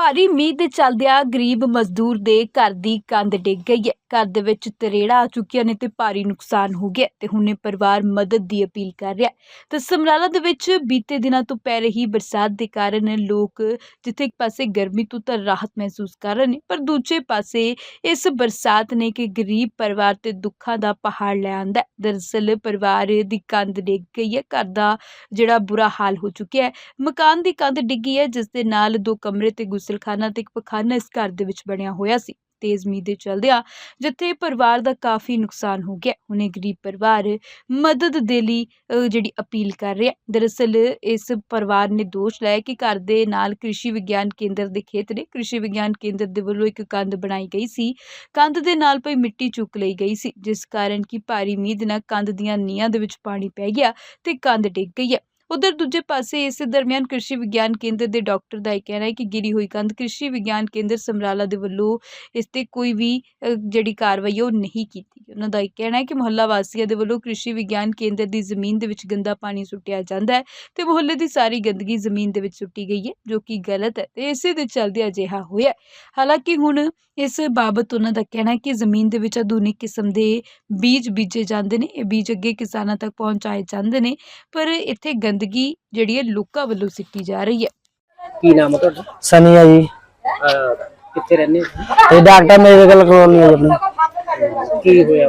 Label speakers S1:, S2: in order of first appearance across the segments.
S1: ਭਾਰੀ ਮੀਂਹ ਦੇ ਚੱਲਦਿਆਂ ਗਰੀਬ ਮਜ਼ਦੂਰ ਦੇ ਘਰ ਦੀ ਕੰਧ ਡਿੱਗ ਗਈ ਹੈ। ਘਰ ਦੇ ਵਿੱਚ ਤਰੇੜਾ ਆ ਚੁੱਕੀਆਂ ਨੇ ਤੇ ਭਾਰੀ ਨੁਕਸਾਨ ਹੋ ਗਿਆ ਤੇ ਹੁਣ ਇਹ ਪਰਿਵਾਰ ਮਦਦ ਦੀ ਅਪੀਲ ਕਰ ਰਿਹਾ ਹੈ। ਤੇ ਸਮਰਾਲਾ ਦੇ ਵਿੱਚ ਬੀਤੇ ਦਿਨਾਂ ਤੋਂ ਪੈ ਰਹੀ ਬਰਸਾਤ ਦੇ ਕਾਰਨ ਲੋਕ ਜਿੱਥੇ ਇੱਕ ਪਾਸੇ ਗਰਮੀ ਤੋਂ ਤਾਂ ਰਾਹਤ ਮਹਿਸੂਸ ਕਰ ਰਹੇ ਨੇ, ਪਰ ਦੂਜੇ ਪਾਸੇ ਇਸ ਬਰਸਾਤ ਨੇ ਕਿ ਗਰੀਬ ਪਰਿਵਾਰ ਤੇ ਦੁੱਖਾਂ ਦਾ ਪਹਾੜ ਲੈ ਆਂਦਾ ਦਰਅਸਲ ਪਰਿਵਾਰ ਦੀ ਕੰਧ ਡਿੱਗ ਗਈ ਹੈ। ਘਰ ਦਾ ਜਿਹੜਾ ਬੁਰਾ ਹਾਲ ਹੋ ਚੁੱਕਿਆ ਹੈ। ਮਕਾਨ ਦੀ ਕੰਧ ਡਿੱਗੀ ਹੈ, ਜਿਸ ਦੇ ਨਾਲ ਦੋ ਕਮਰੇ ਤੇ ਗੁੱਸੇ ਗੁਸਲਖਾਨਾ ਤੇ ਇੱਕ ਪਖਾਨਾ ਇਸ ਘਰ ਦੇ ਵਿੱਚ ਬਣਿਆ ਹੋਇਆ ਸੀ। ਤੇਜ਼ ਮੀਂਹ ਦੇ ਚਲਦਿਆਂ ਜਿੱਥੇ ਪਰਿਵਾਰ ਦਾ ਕਾਫੀ ਨੁਕਸਾਨ ਹੋ ਗਿਆ ਹੁਣੇ ਗਰੀਬ ਪਰਿਵਾਰ ਮਦਦ ਦੇ ਲਈ ਅ, ਜਿਹੜੀ ਅਪੀਲ ਕਰ ਰਿਹਾ। ਦਰਅਸਲ ਇਸ ਪਰਿਵਾਰ ਨੇ ਦੋਸ਼ ਲਾਇਆ ਕਿ ਘਰ ਦੇ ਨਾਲ ਕ੍ਰਿਸ਼ੀ ਵਿਗਿਆਨ ਕੇਂਦਰ ਦੇ ਖੇਤ ਨੇ ਕ੍ਰਿਸ਼ੀ ਵਿਗਿਆਨ ਕੇਂਦਰ ਦੇ ਵੱਲੋਂ ਇੱਕ ਕੰਧ ਬਣਾਈ ਗਈ ਸੀ। ਕੰਧ ਦੇ ਨਾਲ ਪਈ ਮਿੱਟੀ ਚੁੱਕ ਲਈ ਗਈ ਸੀ ਜਿਸ ਕਾਰਨ ਕਿ ਭਾਰੀ ਮੀਂਹ ਦੇ ਨਾਲ ਕੰਧ ਦੀਆਂ ਨੀਹਾਂ ਦੇ ਵਿੱਚ ਪਾਣੀ ਪੈ ਗਿਆ ਤੇ ਕੰਧ ਡਿੱਗ ਗਈ ਹੈ। ਉਧਰ ਦੂਜੇ ਪਾਸੇ ਇਸ ਦਰਮਿਆਨ ਕ੍ਰਿਸ਼ੀ ਵਿਗਿਆਨ ਕੇਂਦਰ ਦੇ ਡਾਕਟਰ ਦਾ ਇਹ ਕਹਿਣਾ ਹੈ ਕਿ ਗਿਰੀ ਹੋਈ ਕੰਧ ਕ੍ਰਿਸ਼ੀ ਵਿਗਿਆਨ ਕੇਂਦਰ ਸਮਰਾਲਾ ਦੇ ਵੱਲੋਂ ਇਸ ਤੇ ਕੋਈ ਵੀ ਜਿਹੜੀ ਕਾਰਵਾਈ ਹੈ ਉਹ ਨਹੀਂ ਕੀਤੀ ਉਹਨਾਂ ਦਾ ਇਹ ਕਹਿਣਾ ਹੈ ਕਿ ਮੁਹੱਲਾ ਵਾਸੀਆਂ ਦੇ ਵੱਲੋਂ ਕ੍ਰਿਸ਼ੀ ਵਿਗਿਆਨ ਕੇਂਦਰ ਦੀ ਜ਼ਮੀਨ ਦੇ ਵਿੱਚ ਗੰਦਾ ਪਾਣੀ ਸੁੱਟਿਆ ਜਾਂਦਾ ਹੈ ਤੇ ਮੁਹੱਲੇ ਦੀ ਸਾਰੀ ਗੰਦਗੀ ਜ਼ਮੀਨ ਦੇ ਵਿੱਚ ਸੁੱਟੀ ਗਈ ਹੈ, ਜੋ ਕਿ ਗਲਤ ਹੈ ਤੇ ਇਸੇ ਦੇ ਚੱਲਦੇ ਅਜਿਹਾ ਹੋਇਆ ਹਾਲਾਂਕਿ ਹੁਣ ਇਸ ਬਾਬਤ ਉਹਨਾਂ ਦਾ ਕਹਿਣਾ ਹੈ ਕਿ ਜ਼ਮੀਨ ਦੇ ਵਿੱਚ ਆਧੁਨਿਕ ਕਿਸਮ ਦੇ ਬੀਜ ਬੀਜੇ ਜਾਂਦੇ ਨੇ, ਇਹ ਬੀਜ ਅੱਗੇ ਕਿਸਾਨਾਂ ਤੱਕ ਪਹੁੰਚਾਏ ਜਾਂਦੇ ਨੇ, ਪਰ ਇੱਥੇ ਗੰਦਗੀ ਜਿਹੜੀ ਹੈ ਲੋਕਾਂ ਵੱਲੋਂ ਸਿੱਟੀ ਜਾ ਰਹੀ ਹੈ।
S2: ਕੀ ਨਾਮ ਹੈ ਤੁਹਾਡਾ?
S3: ਸਨੀ ਆ ਜੀ।
S2: ਅਹ ਕਿੱਥੇ ਰਹਿੰਦੇ ਹੋ?
S3: ਇਹ ਡਾਕਟਰ ਮੈਡੀਕਲ ਕਲੋਨੀ ਹੈ ਜੀ ਆਪਣੀ।
S2: ਕੀ ਹੋਇਆ?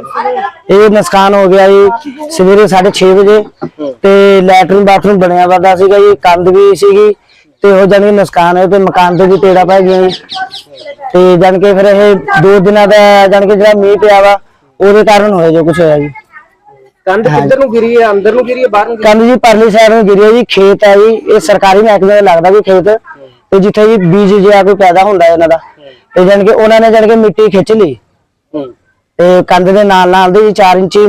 S3: ਇਹ ਨੁਕਸਾਨ ਹੋ ਗਿਆ ਜੀ ਸਵੇਰੇ 6:30 ਵਜੇ ਤੇ ਲੈਟਰਿਨ ਬਾਥਰੂਮ ਬਣਿਆ ਵਾਦਾ ਸੀਗਾ ਜੀ ਕੰਧ ਵੀ ਸੀਗੀ ਤੇ ਉਹ ਜਾਣੀ ਨੁਕਸਾਨ ਹੋਇਆ ਤੇ ਮਕਾਨ ਤੇ ਵੀ ਤੇੜਾ ਪੈ ਗਿਆ ਜੀ। ਤੇ ਜਾਣੀ ਕਿ ਫਿਰ ਇਹ ਦੋ ਦਿਨਾਂ ਦਾ ਜਾਣੀ ਕਿ ਜਿਹੜਾ ਮੀਂਹ ਪਿਆ ਵਾ ਉਹਦੇ ਕਾਰਨ ਹੋਇਆ ਜੋ ਕੁਝ ਹੋਇਆ ਜੀ।
S2: ਕੰਧ ਕਿੱਧਰ ਨੂੰ ਗਿਰੀ ਹੈ? ਅੰਦਰ ਨੂੰ ਗਿਰੀ ਹੈ? ਬਾਹਰ ਨੂੰ ਗਿਰੀ
S3: ਕੰਧ ਜੀ ਪਰਲੀ ਸਾਈਡ ਨੂੰ ਗਿਰੀ ਹੈ ਜੀ ਖੇਤ ਹੈ ਜੀ। ਇਹ ਸਰਕਾਰੀ ਮਹਿਕਮੇ ਦਾ ਲੱਗਦਾ ਵੀ ਖੇਤ। ਤੇ ਜਿੱਥੇ ਜੀ ਬੀਜ ਜਿਹਾ ਕੋਈ ਪੈਦਾ ਹੁੰਦਾ ਹੈ ਇਹਨਾਂ ਦਾ। ਤੇ ਜਾਣੀ ਕਿ ਉਹਨਾਂ ਨੇ ਜਾਣੀ ਕਿ ਮਿੱਟੀ ਖਿੱਚ ਲਈ। ਤੇ ਕੰਧ ਦੇ ਨਾਲ ਨਾਲ ਦੇ ਜੀ 4 ਇੰਚੀ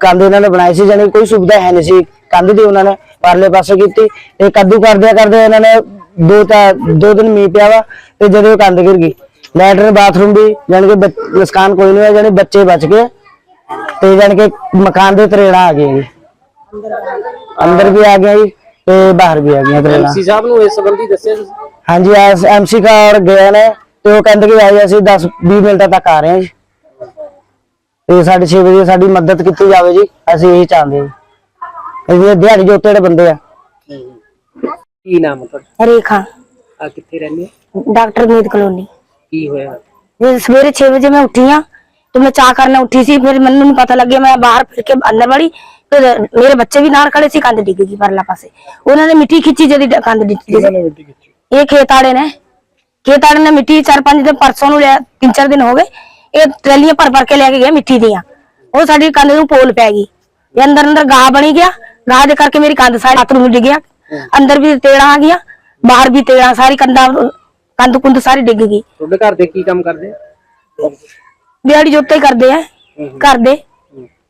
S3: ਕੰਧ ਇਹਨਾਂ ਨੇ ਬਣਾਈ ਸੀ ਜਾਣੀ ਕੋਈ ਸੁਵਿਧਾ ਹੈ ਨਹੀਂ ਸੀ ਕੰਧ ਦੀ ਉਹਨਾਂ ਨੇ ਪਰਲੇ ਪਾਸੇ ਕੀਤੀ। ਤੇ ਕੱਦੂ ਕਰਦਿਆਂ ਕਰਦੇ ਇਹਨਾਂ ਨੇ ਦੋ ਤਾਂ ਦੋ ਦਿਨ ਮੀਂਹ ਪਿਆ ਵਾ ਤੇ ਜਦੋਂ ਕੰਧ ਗਿਰ ਗਈ। ਲੈਟਰ ਬਾਥਰੂਮ ਵੀ ਜਾਣੀ ਕਿ ਨੁਕਸਾਨ ਕੋਈ ਨਹੀਂ ਹੋਇਆ ਜਾਣੀ ਬੱਚੇ ਬਚ ਗਏ। ਤੇ ਜਾਣੀ ਕਿ ਮਕਾਨ ਦੇ ਤਰੇੜਾ ਆ ਗਏ ਜੀ। ਅੰਦਰ ਵੀ ਆ ਗਿਆ ਜੀ ਤੇ ਬਾਹਰ ਵੀ ਆ ਗਈਆਂ ਤਰੇੜਾ।
S2: ਐਮਸੀ ਸਾਹਿਬ ਨੂੰ ਇਸ ਸੰਬੰਧੀ ਦੱਸਿਆ ਤੁਸੀਂ?
S3: ਹਾਂਜੀ ਐਮਸੀ ਕਾਰ ਗਏ ਨੇ ਤੇ ਉਹ ਕਹਿੰਦੇ ਕਿ ਆਈ ਅਸੀਂ 10 20 ਮਿੰਟਾਂ ਤੱਕ ਆ ਰਹੇ ਹਾਂ ਜੀ। ਤੇ 6:30 ਵਜੇ ਸਾਡੀ ਮਦਦ ਕੀਤੀ ਜਾਵੇ ਜੀ ਅਸੀਂ ਇਹ ਚਾਹੁੰਦੇ ਹਾਂ ਅਸੀਂ ਇਹ ਦਿਹਾੜੀ ਜੋਤੇ ਜਿਹੜੇ ਬੰਦੇ ਆ।
S2: ਕੀ ਨਾਮ ਹੈ ਤੁਹਾਡਾ?
S4: ਰੇਖਾ।
S2: ਆ ਕਿੱਥੇ ਰਹਿੰਦੇ ਹੋ?
S4: ਡਾਕਟਰ ਮੀਤ ਕਲੋਨੀ।
S2: ਕੀ ਹੋਇਆ?
S4: ਜੇ ਸਵੇਰੇ 6 ਵਜੇ ਮੈਂ ਉੱਠੀ ਆ ਤੇ ਮੈਂ ਚਾਹ ਕਰਨ ਉੱਠੀ ਸੀ ਫਿਰ ਮੈਨੂੰ ਨਹੀਂ ਪਤਾ ਲੱਗਿਆ ਮੈਂ ਬਾਹਰ ਫਿਰ ਕੇ ਅੰਦਰ ਵੜੀ ਫਿਰ ਮੇਰੇ ਬੱਚੇ ਵੀ ਨਾਲ ਖੜੇ ਸੀ ਕੰਧ ਡਿੱਗ ਗਈ ਪਰਲਾ ਪਾਸੇ ਉਹਨਾਂ ਨੇ ਮਿੱਟੀ ਖਿੱਚੀ ਜਦੀ ਕੰਧ ਡਿੱਗੀ ਸੀ ਇਹ ਖੇਤ ਵਾਲੇ ਨੇ ਖੇਤ ਵਾਲੇ ਨੇ ਮਿੱਟੀ ਚਾਰ ਪੰਜ ਦਿਨ ਪਰਸੋਂ ਨੂੰ ਲਿਆ ਤਿੰਨ ਚਾਰ ਦਿਨ ਹੋ ਗਏ ਇਹ ਟਰੈਲੀਆਂ ਭਰ ਭਰ ਕੇ ਲੈ ਕੇ ਗਏ ਮਿੱਟੀ ਦੀਆਂ ਉਹ ਸਾਡੀ ਕੰਧ ਨੂੰ ਪੋਲ ਪੈ ਗਈ ਇਹ ਅੰਦਰ ਅੰਦਰ ਗਾਹ ਬਣੀ ਗਿਆ ਗਾਹ ਦੇ ਕਰਕੇ ਮੇਰੀ ਕੰਧ ਸਾਰੀ ਹੱਥ ਨੂੰ ਡਿੱਗ ਗਿਆ ਅੰਦਰ ਵੀ ਤੇੜਾ ਆ ਗਿਆ ਬਾਹਰ ਵੀ ਤੇੜਾ ਸਾਰੀ ਕੰਧਾਂ ਕੰਧ ਕੁੰਧ ਸਾਰੀ ਡਿੱਗ ਗਈ
S2: ਤੁਹਾਡੇ ਘਰ ਦੇ ਕੀ ਕੰਮ ਕਰਦੇ ਆ?
S4: ਦਿਹਾੜੀ ਜੋਤੇ ਹੀ ਕਰਦੇ ਆ ਕਰਦੇ।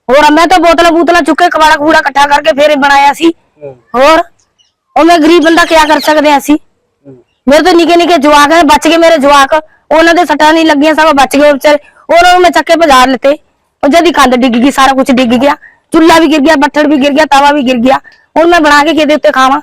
S4: ਹੋਰ ਮੈਂ ਤਾਂ ਬੋਤਲਾਂ ਬੂਤਲਾਂ ਚੁੱਕ ਕੇ ਕਬਾੜਾ ਕੂੜਾ ਇਕੱਠਾ ਕਰਕੇ ਫੇਰ ਬਣਾਇਆ ਸੀ।
S2: ਹੂੰ।
S4: ਹੋਰ ਉਹ ਮੈਂ ਗਰੀਬ ਬੰਦਾ ਕਿਆ ਕਰ ਸਕਦੇ ਆ ਅਸੀਂ? ਮੇਰੇ ਤਾਂ ਨਿੱਕੇ ਨਿੱਕੇ ਜਵਾਕ ਨੇ ਬਚ ਗਏ ਮੇਰੇ ਜਵਾਕ। ਉਹਨਾਂ ਦੇ ਸੱਟਾਂ ਨਹੀਂ ਲੱਗੀਆਂ ਸਭ ਬਚ ਗਏ ਵਿਚਾਰੇ। ਉਹਨਾਂ ਨੂੰ ਮੈਂ ਚੱਕੇ ਬਾਜ਼ਾਰ ਲਿੱਤੇ। ਉਹ ਜਦੀ ਕੰਧ ਡਿੱਗ ਗਈ ਸਾਰਾ ਕੁਝ ਡਿੱਗ ਗਿਆ। ਚੁੱਲਾ ਵੀ ਗਿਰ ਗਿਆ ਬੱਠੜ ਵੀ ਗਿਰ ਗਿਆ ਤਵਾ ਵੀ ਗਿਰ ਗਿਆ। ਹੁਣ ਮੈਂ ਬਣਾ ਕੇ ਕਿਹਦੇ ਉੱਤੇ ਖਾਵਾਂ?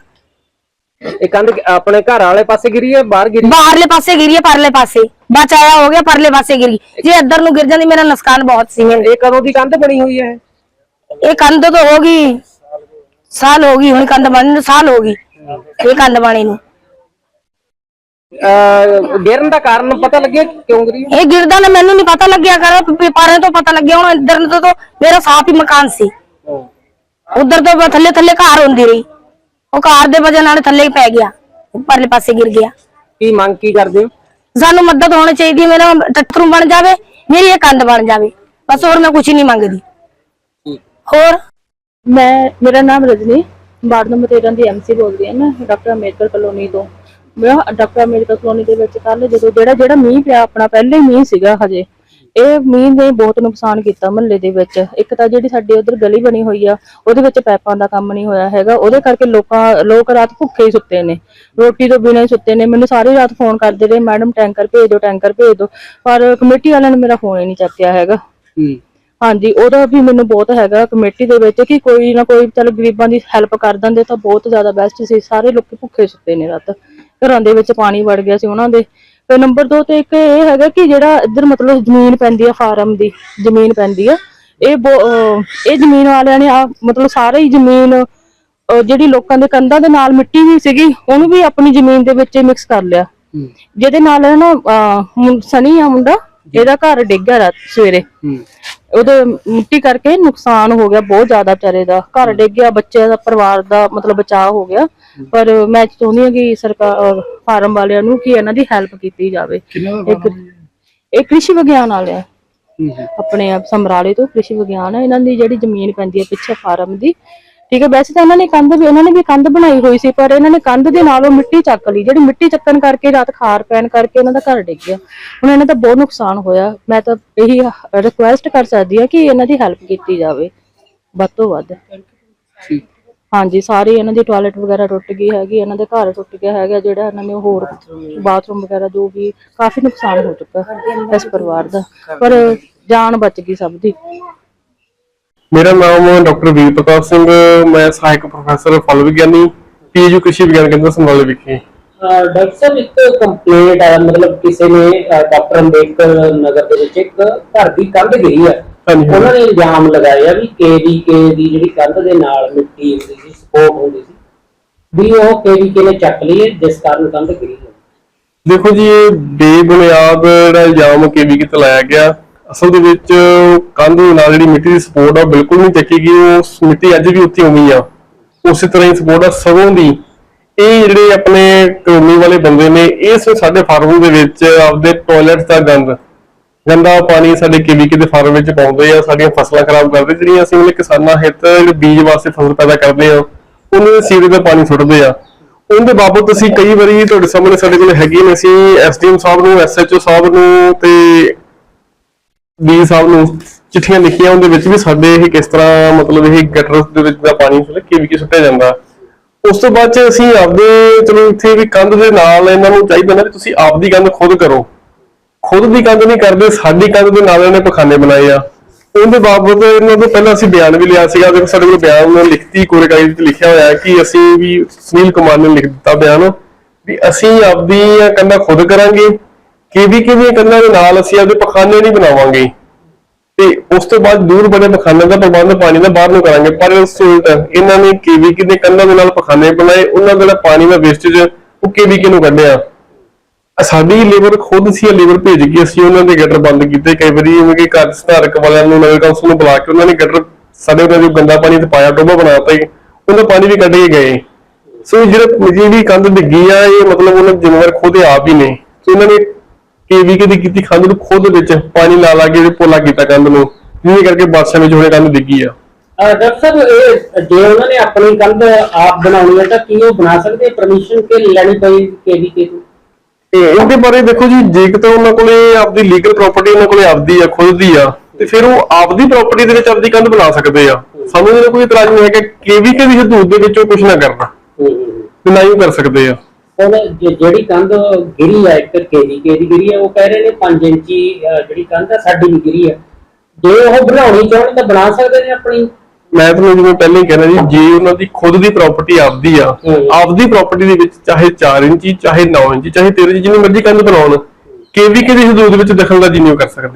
S2: ਇਹ ਕੰਧ ਆਪਣੇ ਘਰ ਵਾਲੇ ਪਾਸੇ ਗਿਰੀ ਹੈ ਬਾਹਰ ਗਿਰੀ
S4: ਬਾਹਰਲੇ ਪਾਸੇ ਗਿਰੀ ਹੈ ਪਰਲੇ ਪਾਸੇ। ਬਚਾਇਆ ਹੋ ਗਿਆ ਪਰਲੇ ਪਾਸੇ ਗਿਰ ਜੇ ਇੱਧਰ ਨੂੰ ਗਿਰ ਜਾਂਦੀ ਮੇਰਾ ਨੁਕਸਾਨ ਬਹੁਤ ਸੀ। ਮੈਨੂੰ
S2: ਇਹ ਕਦੋਂ ਦੀ ਕੰਧ ਬਣੀ ਹੋਈ ਹੈ
S4: ਇਹ? ਕੰਧ ਤਾਂ ਹੋ ਗਈ ਸਾਲ ਹੋ ਗਈ ਹੁਣ ਕੰਧ ਬਣੀ ਨੂੰ ਸਾਲ ਹੋ ਗਈ ਇਹ ਕੰਧ ਬਣੀ ਨੂੰ।
S2: ਗਿਰਨ ਦਾ ਕਾਰਨ ਪਤਾ ਲੱਗਿਆ ਕਿਉਂ ਗਿਰੀ?
S4: ਇਹ ਗਿਰਦਾ ਨਾ ਮੈਨੂੰ ਨਹੀਂ ਪਤਾ ਲੱਗਿਆ ਕਰ ਪਾਰੇ ਤੋਂ ਪਤਾ ਲੱਗਿਆ ਹੁਣ ਇੱਧਰ ਨੂੰ ਤਾਂ ਮੇਰਾ ਸਾਫ਼ ਹੀ ਮਕਾਨ ਸੀ। ਉਧਰ ਤੋਂ ਥੱਲੇ ਥੱਲੇ ਘਰ ਹੁੰਦੀ ਰਹੀ। ਉਹ ਘਰ ਦੇ ਵਜ੍ਹਾ ਨਾਲ ਥੱਲੇ ਹੀ ਪੈ ਗਿਆ ਪਰਲੇ ਪਾਸੇ ਗਿਰ ਗਿਆ।
S2: ਕੀ ਮੰਗ ਕੀ ਕਰਦੇ ਹੋ?
S4: ਸਾਨੂੰ ਮਦਦ ਹੋਣੀ ਚਾਹੀਦੀ ਹੈ ਮੇਰਾ ਟੱਟਰੂ ਬਣ ਜਾਵੇ ਮੇਰੀ ਇਹ ਕੰਧ ਬਣ ਜਾਵੇ ਬਸ ਹੋਰ ਮੈਂ ਕੁਝ ਨਹੀਂ ਮੰਗਦੀ। ਹੋਰ?
S5: ਮੈਂ ਮੇਰਾ ਨਾਮ ਰਜਨੀ ਵਾਰਡ ਨੰਬਰ 13 ਦੀ ਐਮਸੀ ਬੋਲਦੀ ਹਾਂ ਮੈਂ ਡਾਕਟਰ ਅੰਬੇਦਕਰ ਕਲੋਨੀ ਤੋਂ। ਮੈਂ ਡਾਕਟਰ ਅੰਬੇਦਕਰ ਕਲੋਨੀ ਦੇ ਵਿੱਚ ਕੱਲ ਜਦੋਂ ਜਿਹੜਾ ਜਿਹੜਾ ਮੀਂਹ ਪਿਆ ਆਪਣਾ ਪਹਿਲੇ ਮੀਂਹ ਸੀਗਾ ਹਜੇ। ਇਹ ਮੀਂਹ ਨੇ ਬਹੁਤ ਨੁਕਸਾਨ ਕੀਤਾ ਮਹੱਲੇ ਦੇ ਵਿੱਚ। ਇੱਕ ਤਾਂ ਜਿਹੜੀ ਸਾਡੀ ਉਧਰ ਗਲੀ ਬਣੀ ਹੋਈ ਆ ਉਹਦੇ ਵਿੱਚ ਪਾਈਪਾਂ ਦਾ ਕੰਮ ਨਹੀਂ ਹੋਇਆ ਹੈਗਾ। ਉਹਦੇ ਕਰਕੇ ਲੋਕਾਂ ਲੋਕ ਰਾਤ ਭੁੱਖੇ ਹੀ ਸੁੱਤੇ ਨੇ। ਰੋਟੀ ਤੋਂ ਬਿਨਾਂ ਹੀ ਸੁੱਤੇ ਨੇ। ਮੈਨੂੰ ਸਾਰੀ ਰਾਤ ਫੋਨ ਕਰਦੇ ਰਹੇ ਮੈਡਮ ਟੈਂਕਰ ਭੇਜ ਦਿਓ ਟੈਂਕਰ ਭੇਜ ਦਿਓ ਪਰ ਕਮੇਟੀ ਵਾਲਿਆਂ ਨੇ ਮੇਰਾ ਫੋਨ ਹੀ ਨਹੀਂ ਚੱਕਿਆ ਹੈਗਾ। ਹਾਂਜੀ ਉਹਦਾ ਵੀ ਮੈਨੂੰ ਬਹੁਤ ਹੈਗਾ ਕਮੇਟੀ ਦੇ ਵਿੱਚ ਕਿ ਕੋਈ ਨਾ ਕੋਈ ਚਲ ਗਰੀਬਾਂ ਦੀ ਹੈਲਪ ਕਰ ਦਿੰਦੇ ਤਾਂ ਬਹੁਤ ਜ਼ਿਆਦਾ ਬੈਸਟ ਸੀ। ਸਾਰੇ ਲੋਕੀ ਭੁੱਖੇ ਸੁੱਤੇ ਨੇ ਰਾਤ। ਘਰਾਂ ਦੇ ਵਿੱਚ ਪਾਣੀ ਵੜ ਗਿਆ ਸੀ ਉਹਨਾਂ ਦੇ। ਤੇ ਨੰਬਰ 2 ਤੇ ਇੱਕ ਇਹ ਹੈਗਾ ਕਿ ਜਿਹੜਾ ਇੱਧਰ ਮਤਲਬ ਜ਼ਮੀਨ ਪੈਂਦੀ ਆ ਫਾਰਮ ਦੀ ਜ਼ਮੀਨ ਪੈਂਦੀ ਆ ਇਹ ਇਹ ਜ਼ਮੀਨ ਵਾਲਿਆਂ ਨੇ ਆ ਮਤਲਬ ਸਾਰੇ ਹੀ ਜ਼ਮੀਨ ਜਿਹੜੀ ਲੋਕਾਂ ਦੇ ਕੰਧਾਂ ਦੇ ਨਾਲ ਮਿੱਟੀ ਵੀ ਸੀਗੀ ਉਹਨੂੰ ਵੀ ਆਪਣੀ ਜ਼ਮੀਨ ਦੇ ਵਿੱਚ ਮਿਕਸ ਕਰ ਲਿਆ। ਜਿਹਦੇ ਨਾਲ ਨਾ ਸਨੀ ਆ ਮੁੰਡਾ ਇਹਦਾ ਘਰ ਡਿੱਗ ਰਾਤ ਸਵੇਰੇ। ਉਹਦੇ ਮਿੱਟੀ ਕਰਕੇ ਨੁਕਸਾਨ ਹੋ ਗਿਆ ਬਹੁਤ ਜ਼ਿਆਦਾ ਵਿਚਾਰੇ ਦਾ। ਘਰ ਡਿੱਗ ਗਿਆ ਬੱਚੇ ਦਾ ਪਰਿਵਾਰ ਦਾ ਮਤਲਬ ਬਚਾਅ ਹੋ ਗਿਆ। ਪਰ ਮੈਂ ਚਾਹੁੰਦੀ ਹਾਂ ਕਿ ਸਰਕਾਰ ਫਾਰਮ ਵਾਲਿਆਂ ਨੂੰ ਕਿ ਇਹਨਾਂ ਦੀ ਹੈਲਪ ਕੀਤੀ ਜਾਵੇ। ਇੱਕ ਇਹ ਕ੍ਰਿਸ਼ੀ ਵਿਗਿਆਨ ਵਾਲਿਆ ਆਪਣੇ ਆਪ ਸਮਰਾਲੇ ਤੋਂ ਕ੍ਰਿਸ਼ੀ ਵਿਗਿਆਨ ਹੈ ਇਹਨਾਂ ਦੀ ਜਿਹੜੀ ਜ਼ਮੀਨ ਪੈਂਦੀ ਹੈ ਪਿੱਛੇ ਫਾਰਮ ਦੀ ਠੀਕ ਹੈ ਵੈਸੇ ਤਾਂ ਇਹਨਾਂ ਨੇ ਕੰਧ ਵੀ ਉਹਨਾਂ ਨੇ ਵੀ ਕੰਧ ਬਣਾਈ ਹੋਈ ਸੀ ਪਰ ਇਹਨਾਂ ਨੇ ਕੰਧ ਦੇ ਨਾਲੋਂ ਮਿੱਟੀ ਚੱਕ ਲਈ ਜਿਹੜੀ ਮਿੱਟੀ ਚੱਕਣ ਕਰਕੇ ਰਾਤ ਖਾਰ ਪੈਣ ਕਰਕੇ ਇਹਨਾਂ ਦਾ ਘਰ ਡਿੱਗ ਗਿਆ। ਹੁਣ ਇਹਨਾਂ ਦਾ ਬਹੁਤ ਨੁਕਸਾਨ ਹੋਇਆ। ਮੈਂ ਤਾਂ ਇਹੀ ਰਿਕੁਐਸਟ ਕਰ ਸਕਦੀ ਹਾਂ ਕਿ ਇਹਨਾਂ ਦੀ ਹੈਲਪ ਕੀਤੀ ਜਾਵੇ। ਵੱਧ ਤੋਂ ਵੱਧ। ਹਾਂਜੀ ਸਾਰੇ ਇਹਨਾਂ ਦੀ ਟਾਇਲਟ ਵਗੈਰਾ ਟੁੱਟ ਗਈ ਹੈਗੀ ਇਹਨਾਂ ਦੇ ਘਰ ਟੁੱਟ ਗਿਆ ਹੈਗਾ ਜਿਹੜਾ ਇਹਨਾਂ ਨੇ ਹੋਰ ਬਾਥਰੂਮ ਵਗੈਰਾ ਜੋ ਵੀ ਕਾਫੀ ਨੁਕਸਾਨ ਹੋ ਚੁੱਕਾ ਇਸ ਪਰਿਵਾਰ ਦਾ। ਪਰ ਜਾਨ ਬਚ ਗਈ ਸਭ ਦੀ।
S6: ਮੇਰਾ ਨਾਮ ਡਾਕਟਰ ਵੀਰ ਪ੍ਰਤਾਪ ਸਿੰਘ ਮੈਂ ਸਹਾਇਕ ਪ੍ਰੋਫੈਸਰ ਫਲ ਵਿਗਿਆਨੀ ਪੀਜੀਯੂ ਕ੍ਰਿਸ਼ੀ ਵਿਗਿਆਨ ਕੇਂਦਰ ਸੰਭਾਲੇ ਵਿਖੇ।
S2: ਡਾਕਟਰ ਸਾਹਿਬ ਇੱਕ ਕੰਪਲੇਂਟ ਆ ਮਤਲਬ ਕਿਸੇ ਨੇ ਡਾਕਟਰ ਅੰਬੇਡਕਰ ਨਗਰ ਦੇ ਵਿੱਚ ਇੱਕ ਘਰ ਦੀ ਕੰਧ
S6: ਹਾਂਜੀ, ਹਾਂਜੀ।
S2: ਉਹਨਾਂ ਨੇ ਇਲਜ਼ਾਮ ਲਗਾਇਆ ਵੀ ਕੇਵੀਕੇ ਦੀ ਜਿਹੜੀ ਕੰਧ ਦੇ ਨਾਲ ਮਿੱਟੀ ਹੁੰਦੀ ਸੀ ਸਪੋਰਟ ਹੁੰਦੀ ਸੀ ਵੀ ਉਹ ਕੇਵੀਕੇ ਨੇ ਚੱਕ ਲਈ ਹੈ ਜਿਸ ਕਾਰਨ ਕੰਧ ਗਿਰੀ ਹੈ
S6: ਦੇਖੋ ਜੀ ਇਹ ਬੇਬੁਨਿਆਦ ਜਿਹੜਾ ਇਲਜ਼ਾਮ ਲਾਇਆ ਗਿਆ ਅਸਲ ਦੇ ਵਿੱਚ ਕੰਧ ਨਾਲ ਜਿਹੜੀ ਮਿੱਟੀ ਦੀ ਸਪੋਰਟ ਆ ਬਿਲਕੁਲ ਨਹੀਂ ਚੱਕੀ ਗਈ, ਉਹ ਮਿੱਟੀ ਅੱਜ ਵੀ ਉੱਥੇ ਉਮੀ ਆ। ਉਸੇ ਤਰ੍ਹਾਂ ਹੀ ਸਪੋਰਟ ਆ ਸਗੋਂ ਦੀ। ਇਹ ਜਿਹੜੇ ਆਪਣੇ ਕਲੋਨੀ ਵਾਲੇ ਬੰਦੇ ਨੇ ਇਸ ਸਾਡੇ ਫਾਰਮ ਦੇ ਵਿੱਚ ਆਪਦੇ ਟਾਇਲਟਸ ਦਾ ਗੰਦ, ਗੰਦਾ ਪਾਣੀ ਸਾਡੇ ਕੇਵੀਕੇ ਦੇ ਫਾਰਮ ਵਿੱਚ ਪਾਉਂਦੇ ਆ, ਸਾਡੀਆਂ ਫਸਲਾਂ ਖਰਾਬ ਕਰਦੇ, ਜਿਹੜੀਆਂ ਅਸੀਂ ਉਹਨੇ ਕਿਸਾਨਾਂ ਹਿੱਤ ਜਿਹੜੇ ਬੀਜ ਵਾਸਤੇ ਫਸਲ ਪੈਦਾ ਕਰਦੇ ਆ, ਉਹਨਾਂ ਦੇ ਸੀਵਰੇਜ ਦਾ ਪਾਣੀ ਸੁੱਟਦੇ ਆ। ਉਹਦੇ ਬਾਬਤ ਅਸੀਂ ਕਈ ਵਾਰੀ ਤੁਹਾਡੇ ਸਾਹਮਣੇ ਸਾਡੇ ਕੋਲ ਹੈਗੀ ਨੇ, ਅਸੀਂ ਐਸਡੀਐਮ ਸਾਹਿਬ ਨੂੰ, ਐਸਐਚਓ ਸਾਹਿਬ ਨੂੰ ਤੇ ਡੀ ਸਾਹਿਬ ਨੂੰ ਚਿੱਠੀਆਂ ਲਿਖੀਆਂ, ਉਹਦੇ ਵਿੱਚ ਵੀ ਸਾਡੇ ਇਹ ਕਿਸ ਤਰ੍ਹਾਂ ਮਤਲਬ ਇਹ ਗਟਰ ਦੇ ਵਿੱਚ ਦਾ ਪਾਣੀ ਸੁੱਟ ਕੇ ਵੀ ਸੁੱਟਿਆ ਜਾਂਦਾ। ਉਸ ਤੋਂ ਬਾਅਦ ਚ ਅਸੀਂ ਆਪਦੇ, ਚਲੋ ਇੱਥੇ ਵੀ ਕੰਧ ਦੇ ਨਾਲ ਇਹਨਾਂ ਨੂੰ ਚਾਹੀਦਾ ਨਾ ਵੀ ਤੁਸੀਂ ਆਪਦੀ ਕੰਧ ਖੁਦ ਕਰੋ। ਖੁਦ ਦੀ ਕੰਧ ਨਹੀਂ ਕਰਦੇ, ਸਾਡੀ ਕੰਧ ਦੇ ਨਾਲ ਇਹਨੇ ਪਖਾਨੇ ਬਣਾਏ ਆ। ਉਹਦੇ ਬਾਬਤ ਇਹਨਾਂ ਤੋਂ ਪਹਿਲਾਂ ਅਸੀਂ ਬਿਆਨ ਵੀ ਲਿਆ ਸੀਗਾ, ਦੇਖੋ ਸਾਡੇ ਕੋਲ ਬਿਆਨ ਨੂੰ ਲਿਖਤੀ, ਕੋਰੇ ਵਿੱਚ ਲਿਖਿਆ ਹੋਇਆ ਕਿ ਅਸੀਂ ਵੀ ਸੁਨੀਲ ਕੁਮਾਰ ਨੇ ਲਿਖ ਦਿੱਤਾ ਬਿਆਨ, ਵੀ ਅਸੀਂ ਆਪਦੀਆਂ ਕੰਧਾਂ ਖੁਦ ਕਰਾਂਗੇ। ਕਿਵੇਂ ਕਿਵੇਂ ਕੰਧਾਂ ਦੇ ਨਾਲ ਅਸੀਂ ਆਪਦੇ ਪਖਾਨੇ ਨਹੀਂ ਬਣਾਵਾਂਗੇ। ਤੇ ਉਸ ਤੋਂ ਬਾਅਦ ਦੂਰ ਬੜੇ ਪਖਾਨੇ ਦਾ ਪ੍ਰਬੰਧ ਪਾਣੀ ਦਾ ਬਾਹਰ ਨੂੰ ਕਰਾਂਗੇ। ਪਰ ਉਸ ਉਲਟ ਇਹਨਾਂ ਨੇ ਕੇਵੀਕੇ ਦੇ ਕੰਧਾਂ ਦੇ ਨਾਲ ਪਖਾਨੇ ਬਣਾਏ, ਉਹਨਾਂ ਦਾ ਪਾਣੀ ਦਾ ਵੇਸਟੇਜ ਉਹ ਕੇਵੀਕੇ ਨੂੰ ਕੱਢਿਆ। ਸਾਡੀ ਲੇਬਰ ਖੁਦ ਸੀ ਲੇਬਰ ਭੇਜ ਕੇ ਅਸੀਂ ਉਹਨਾਂ ਦੇ ਗਟਰ ਬੰਦ ਕੀਤੇ। ਕਈ ਵਾਰੀ ਜਿਵੇਂ ਕਿ ਘਰ ਸੁਧਾਰਕ ਵਾਲਿਆਂ ਨੂੰ ਨਗਰ ਕੌਂਸਲ ਨੂੰ ਬੁਲਾ ਕੇ ਉਹਨਾਂ ਨੇ ਗਟਰ ਸਾਡੇ ਉਹਨਾਂ ਜੋ ਗੰਦਾ ਪਾਣੀ ਤੇ ਪਾਇਆ ਟੋਬਾ ਬਣਾਤਾ ਹੀ ਉਹਦਾ ਪਾਣੀ ਵੀ ਕੱਢ ਕੇ ਗਏ। ਸੋ ਜਿਹੜਾ ਜਿਹੜੀ ਕੰਧ ਡਿੱਗੀ ਆ, ਇਹ ਮਤਲਬ ਉਹਨਾਂ ਦੇ ਜ਼ਿੰਮੇਵਾਰ ਖੁਦ ਆਪ ਹੀ ਨੇ। ਸੋ ਉਹਨਾਂ ਨੇ ਕੇਵੀਕੇ ਦੀ ਕੀਤੀ ਕੰਧ ਨੂੰ ਖੁਦ ਵਿੱਚ ਪਾਣੀ ਲਾ ਲਾ ਕੇ ਪੋਲਾ ਕੀਤਾ ਕੰਧ ਨੂੰ ਜਿਹਦੇ ਕਰਕੇ ਬਾਦਸ਼ਾਹ ਵਿੱਚ ਹੁਣੇ ਕੰਧ ਡਿੱਗੀ ਆ।
S2: ਡਾਕਟਰ ਸਾਹਿਬ ਇਹ ਜੇ ਉਹਨਾਂ ਨੇ ਆਪਣੀ ਕੰਧ ਆਪ ਬਣਾਉਣੀ ਹੈ ਤਾਂ ਕੀ ਉਹ ਬਣਾ ਸਕਦੇ? ਪਰਮਿਸ਼ਨ ਕਿ ਲੈਣੀ ਪਈ ਕੇਵੀਕੇ ਤੋਂ
S6: ਤੇ ਇਹਦੇ ਬਾਰੇ ਦੇਖੋ ਜੀ ਜੇ ਕਿਤੇ ਉਹਨਾਂ ਕੋਲੇ ਆਪਦੀ ਲੀਗਲ ਪ੍ਰਾਪਰਟੀ ਉਹਨਾਂ ਕੋਲੇ ਆਪਦੀ ਆ ਖੁਦ ਦੀ ਆ ਤੇ ਫਿਰ ਉਹ ਆਪਦੀ ਪ੍ਰਾਪਰਟੀ ਦੇ ਵਿੱਚ ਆਪਦੀ ਕੰਧ ਬਣਾ ਸਕਦੇ ਆ। ਸਾਨੂੰ ਇਹਦਾ ਕੋਈ ਇਤਰਾਜ਼ ਨਹੀਂ ਹੈ ਕਿ ਕੇਵੀਕੇ ਦੀ ਹਦੂਦ ਦੇ ਵਿੱਚੋਂ ਕੁਝ ਨਾ ਕਰਨਾ। ਤੇ ਨਾ ਹੀ ਉਹ ਕਰ ਸਕਦੇ ਆ।
S2: ਹੁਣ ਜੇ- ਜਿਹੜੀ ਕੰਧ ਗਿਰੀ ਹੈ ਇੱਕ ਕੇਵੀਕੇ ਦੀ ਗਿਰੀ ਹੈ ਉਹ ਕਹਿ ਰਹੇ ਨੇ 5 ਇੰਚੀ ਅਹ, ਜਿਹੜੀ ਕੰਧ ਹੈ ਸਾਡੀ ਵੀ ਗਿਰੀ ਹੈ ਜੇ ਉਹ ਬਣਾਉਣੀ ਚਾਹਣ ਤਾਂ ਬਣਾ ਸਕਦੇ ਨੇ ਆਪਣੀ।
S6: ਮੈਂ ਤੁਹਾਨੂੰ ਜਿਵੇਂ ਪਹਿਲਾਂ ਹੀ ਕਹਿਣਾ ਜੀ ਜੇ ਉਹਨਾਂ ਦੀ ਖੁਦ ਦੀ ਪ੍ਰਾਪਰਟੀ ਆਪਦੀ ਆ। ਆਪਦੀ ਪ੍ਰਾਪਰਟੀ ਦੇ ਵਿੱਚ ਚਾਹੇ 4 ਇੰਚੀ ਚਾਹੇ 9 ਇੰਚੀ ਚਾਹੇ 13 ਇੰਚੀ ਜਿੰਨੀ ਮਰਜ਼ੀ ਕੰਧ ਬਣਾਉਣ ਕੇਵੀਕੇ ਦੀ ਹਦੂਦ ਵਿੱਚ ਦਖਲਅੰਦਾਜ਼ੀ ਨਹੀਂ ਉਹ ਕਰ ਸਕਦੇ।